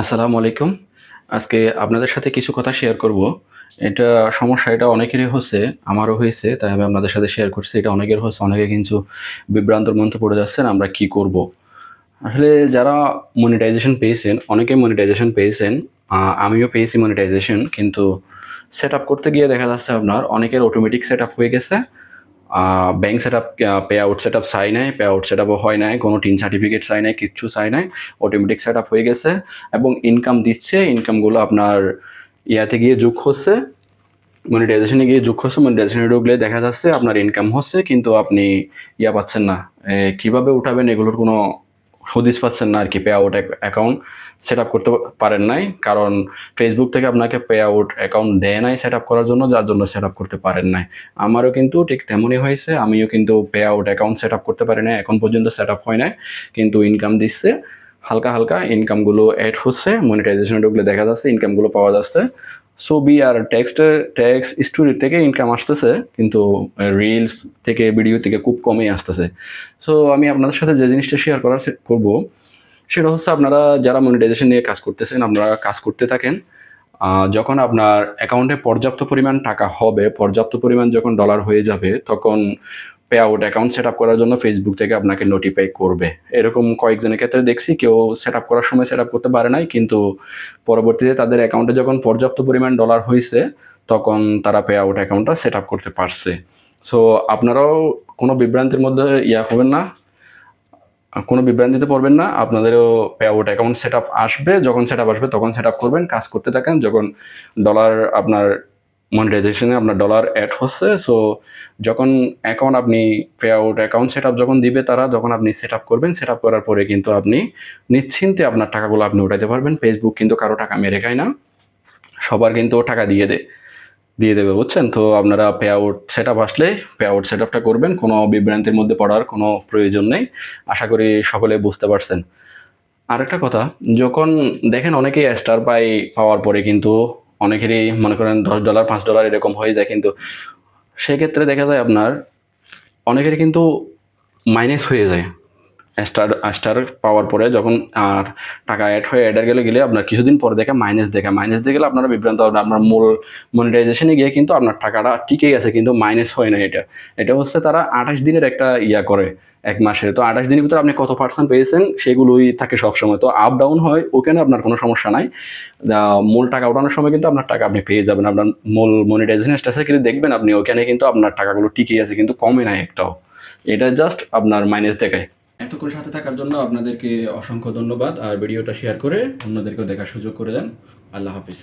আসসালামু আলাইকুম। আজকে আপনাদের সাথে কিছু কথা শেয়ার করব। এটা সমস্যা, এটা অনেকেরই হচ্ছে, আমারও হয়েছে, তাই আমি আপনাদের সাথে শেয়ার করছি। এটা অনেকের হচ্ছে, অনেকে কিন্তু বিভ্রান্তর মধ্যে পড়ে যাচ্ছেন, আমরা কি করব? আসলে যারা মনিটাইজেশন পেয়েছেন, অনেকে মনিটাইজেশন পেয়েছেন আমিও পেয়েছি মনিটাইজেশন কিন্তু সেট করতে গিয়ে দেখা যাচ্ছে আপনার, অনেকের অটোমেটিক সেট হয়ে গেছে। Bank set up pay out set up চাই নাই পে আউট সেট আপও হয় নাই, কোনো টিন সার্টিফিকেট চাই নাই, কিচ্ছু চাই নাই অটোমেটিক সেট আপ হয়ে গেছে এবং ইনকাম দিচ্ছে ইনকামগুলো আপনার ইয়াতে গিয়ে যোগ হচ্ছে মনিটাইজেশনে গিয়ে যোগ হচ্ছে মনিটাইজেশনে ঢুকলে দেখা যাচ্ছে আপনার ইনকাম হচ্ছে, কিন্তু আপনি ইয়া পাচ্ছেন না। কীভাবে উঠাবেন এগুলোর কোনো হদিস পাচ্ছেন না আর কি pay out account set up করতে পারেন নাই। কারণ ফেসবুক থেকে আপনাকে পে আউট অ্যাকাউন্ট দেয় নাই সেট আপ করার জন্য, যার জন্য সেট আপ করতে পারেন নাই। আমারও কিন্তু ঠিক তেমনই হয়েছে। আমিও কিন্তু pay out account set up করতে পারি না এখন পর্যন্ত সেট আপ হয় নাই। কিন্তু ইনকাম দিচ্ছে, হালকা হালকা ইনকামগুলো অ্যাড হচ্ছে মনিটাইজেশনে ঢুকলে দেখা যাচ্ছে ইনকামগুলো পাওয়া যাচ্ছে। ছবি আর টেক্সট টেক্স স্টোরি থেকে ইনকাম আসতেছে, কিন্তু রিলস থেকে ভিডিও থেকে খুব কমই আসতেছে। সো আমি আপনাদের সাথে যে জিনিসটা শেয়ার করার করব, সেটা হচ্ছে আপনারা যারা মনিটাইজেশন নিয়ে কাজ করতেছেন, আপনারা কাজ করতে থাকেন যখন আপনার অ্যাকাউন্টে পর্যাপ্ত পরিমাণ টাকা হবে, পর্যাপ্ত পরিমাণ যখন ডলার হয়ে যাবে, তখন pay out account set up করার জন্য ফেসবুক থেকে আপনাকে নোটিফাই করবে। এরকম কয়েকজনের ক্ষেত্রে দেখছি কেউ সেট আপ করার সময় সেট আপ করতে পারে নাই, কিন্তু পরবর্তীতে তাদের অ্যাকাউন্টে যখন পর্যাপ্ত পরিমাণ ডলার হয়েছে তখন তারা পে আউট অ্যাকাউন্টটা সেট আপ করতে পারছে। সো আপনারাও কোনো বিভ্রান্তির মধ্যে ইয়া হবেন না। কোনো বিভ্রান্তিতে পড়বেন না। আপনাদেরও পে আউট অ্যাকাউন্ট সেট আসবে। যখন সেট আসবে, তখন সেট করবেন, কাজ করতে থাকেন। যখন ডলার আপনার মনিটাইজেশনে আপনার ডলার অ্যাড হচ্ছে সো যখন অ্যাকাউন্ট আপনি পে আউট অ্যাকাউন্ট সেট যখন দিবে তারা, যখন আপনি সেট করবেন সেট করার পরে কিন্তু আপনি নিশ্চিন্তে আপনার টাকাগুলো আপনি উঠাইতে পারবেন। ফেসবুক কিন্তু কারও টাকা মেরে খায় না, সবার কিন্তু টাকা দিয়ে দেয় দিয়ে দেবে, বুঝছেন? তো আপনারা পে আউট সেট আপ আসলে পে আউট সেট আপটা করবেন, কোনো বিভ্রান্তির মধ্যে পড়ার কোনো প্রয়োজন নেই, আশা করি সকলে বুঝতে পারছেন। আরেকটা কথা, যখন দেখেন অনেকেই স্টার পাই পাওয়ার পরে কিন্তু অনেকেরই মনে করেন দশ ডলার পাঁচ ডলার এরকম হয়ে যায়, কিন্তু সেক্ষেত্রে দেখা যায় আপনার অনেকের কিন্তু মাইনাস হয়ে যায়। স্টার স্টার পাওয়ার পরে যখন, আর টাকা অ্যাড হয়ে অ্যাডার গেলে গেলে আপনার কিছুদিন পরে দেখে মাইনাস দেখে। মাইনাস দিয়ে গেলে আপনারা বিভ্রান্ত হবেন। আপনার মূল মনিটাইজেশনে গিয়ে কিন্তু আপনার টাকাটা টিকেই আছে, কিন্তু মাইনাস হয় না এটা। এটা হচ্ছে তারা আঠাশ দিনের একটা ইয়া করে, এক মাসে তো আঠাশ দিনের ভিতরে আপনি কত পার্সেন্ট পেয়েছেন সেগুলোই থাকে সবসময়। তো আপ ডাউন হয়, ওখানে আপনার কোনো সমস্যা নাই। মূল টাকা ওঠানোর সময় কিন্তু আপনার টাকা আপনি পেয়ে যাবেন। আপনার মূল মনিটাইজেশন স্ট্যাটাসে কিন্তু দেখবেন আপনি, ওখানে কিন্তু আপনার টাকাগুলো টিকেই আছে, কিন্তু কমে নাই একটাও। এটা জাস্ট আপনার মাইনাস দেখায়। এতক্ষণ সাথে থাকার জন্য আপনাদেরকে অসংখ্য ধন্যবাদ। আর ভিডিওটা শেয়ার করে অন্যদেরকেও দেখার সুযোগ করে দেন। আল্লাহ হাফিজ।